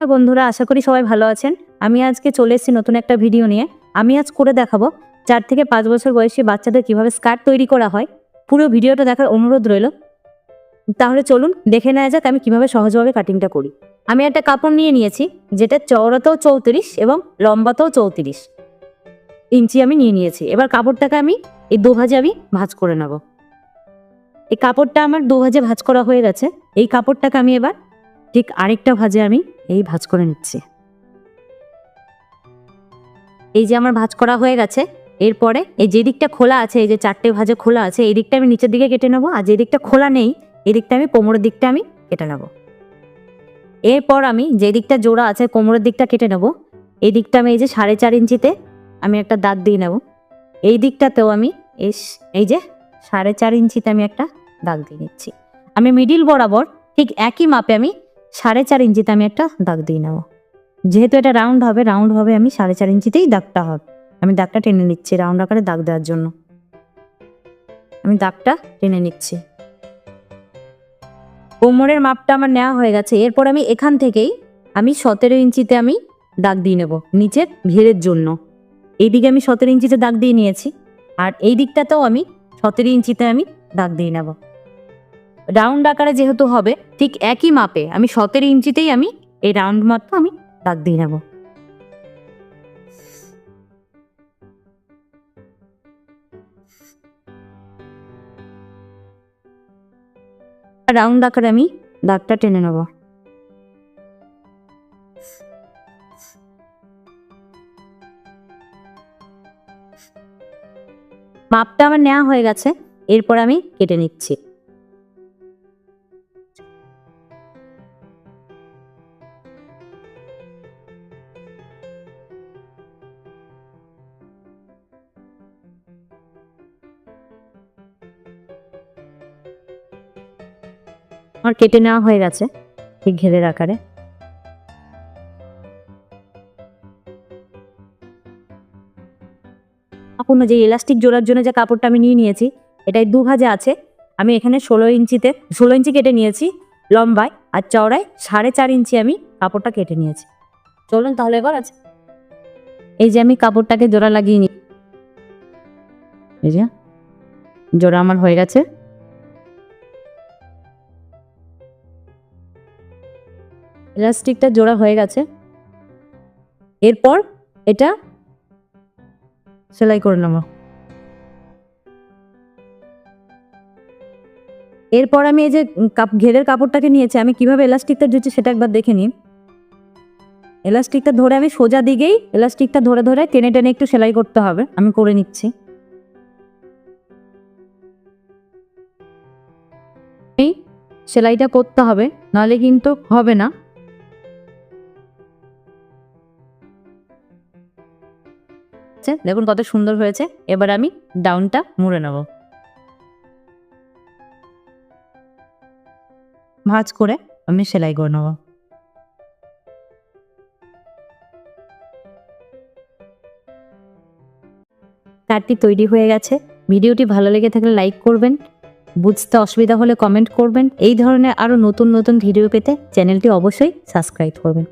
বন্ধুরা, আশা করি সবাই ভালো আছেন। আমি আজকে চলে এসেছি নতুন একটা ভিডিও নিয়ে। আমি আজ করে দেখাবো চার থেকে পাঁচ বছর বয়সী বাচ্চাদের কীভাবে স্কার্ট তৈরি করা হয়। পুরো ভিডিওটা দেখার অনুরোধ রইল। তাহলে চলুন দেখে নেওয়া যাক আমি কীভাবে সহজভাবে কাটিংটা করি। আমি একটা কাপড় নিয়ে নিয়েছি, যেটা চওড়াতেও চৌত্রিশ এবং লম্বাতেও চৌত্রিশ ইঞ্চি আমি নিয়ে নিয়েছি। এবার কাপড়টাকে আমি এই দু ভাজে আমি ভাঁজ করে নেব। এই কাপড়টা আমার দু ভাজে ভাঁজ করা হয়ে গেছে। এই কাপড়টাকে আমি এবার ঠিক আরেকটা ভাজে আমি এই ভাজ করে নিচ্ছি। এই যে আমার ভাজ করা হয়ে গেছে, এরপরে এই যে দিকটা খোলা আছে, এই যে চারটে ভাজে খোলা আছে, এই দিকটা আমি নিচের দিকে কেটে নেব, আর যে দিকটা খোলা নেই, এই দিকটা আমি কোমরের দিকটা আমি কেটে নেব। এরপর আমি যে দিকটা জোড়া আছে, কোমরের দিকটা কেটে নেব। এই দিকটা আমি এই যে সাড়ে চার ইঞ্চিতে আমি একটা দাঁত দিয়ে নেব। এই দিকটাতেও আমি এই যে সাড়ে চার ইঞ্চিতে আমি একটা দাগ দিয়ে নিচ্ছি। আমি মিডিল বরাবর ঠিক একই মাপে আমি সাড়ে চার ইঞ্চিতে আমি একটা দাগ দিয়ে নেব। যেহেতু এটা রাউন্ড হবে রাউন্ড হবে, আমি সাড়ে চার ইঞ্চিতেই দাগটা হবে। আমি দাগটা টেনে নিচ্ছি রাউন্ড আকারে দাগ দেওয়ার জন্য। আমি দাগটা টেনে নিচ্ছি। কোমরের মাপটা আমার নেওয়া হয়ে গেছে। এরপর আমি এখান থেকেই আমি সতেরো ইঞ্চিতে আমি দাগ দিয়ে নেব, নিচের ভিড়ের জন্য। এইদিকে আমি সতেরো ইঞ্চিতে দাগ দিয়ে নিয়েছি। আর এই দিকটাতেও আমি সতেরো ইঞ্চিতে আমি দাগ দিয়ে নেব। রাউন্ড আকারে যেহেতু হবে, ঠিক একই মাপে আমি সতেরো ইঞ্চিতেই আমি এই রাউন্ড মাপটা আমি দাগ দিয়ে নেব। রাউন্ড আকারে আমি দাগটা টেনে নেব। মাপটা আমার নেওয়া হয়ে গেছে, এরপর আমি কেটে নিচ্ছি। আমার কেটে নেওয়া হয়ে গেছে, ঠিক ঘেরের আকারে। সম্পূর্ণ যে ইলাস্টিক জোড়ার জন্য যে কাপড়টা আমি নিয়ে নিয়েছি, এটাই দু ভাজে আছে। আমি এখানে ষোলো ইঞ্চিতে, ষোলো ইঞ্চি কেটে নিয়েছি লম্বায় আর চওড়ায় সাড়ে চার ইঞ্চি আমি কাপড়টা কেটে নিয়েছি। চলুন তাহলে এবার আছে এই যে আমি কাপড়টাকে জোড়া লাগিয়ে নিই এই যে জোড়া আমার হয়ে গেছে। ইলাস্টিকটা জোড়া হয়ে গেছে। এরপর এটা সেলাই করে নেব। এরপর আমি এই যে কাপ, ঘেরের কাপড়টাকে নিয়েছি, আমি কীভাবে এলাস্টিকটা দিচ্ছি সেটা একবার দেখে নিন এলাস্টিকটা ধরে আমি সোজা দিকেই এলাস্টিকটা ধরে ধরে টেনে টেনে একটু সেলাই করতে হবে, আমি করে নিচ্ছি। সেলাইটা করতে হবে, নাহলে কিন্তু হবে না। হচ্ছে দেখুন কত সুন্দর হয়েছে। এবার আমি ডাউনটা মুড়ে নেব। ভাঁজ করে আমি সেলাই করে নেব। কার্ডটি তৈরি হয়ে গেছে। ভিডিওটি ভালো লেগে থাকলে লাইক করবেন। বুঝতে অসুবিধা হলে কমেন্ট করবেন। এই ধরনের আরও নতুন নতুন ভিডিও পেতে চ্যানেলটি অবশ্যই সাবস্ক্রাইব করবেন।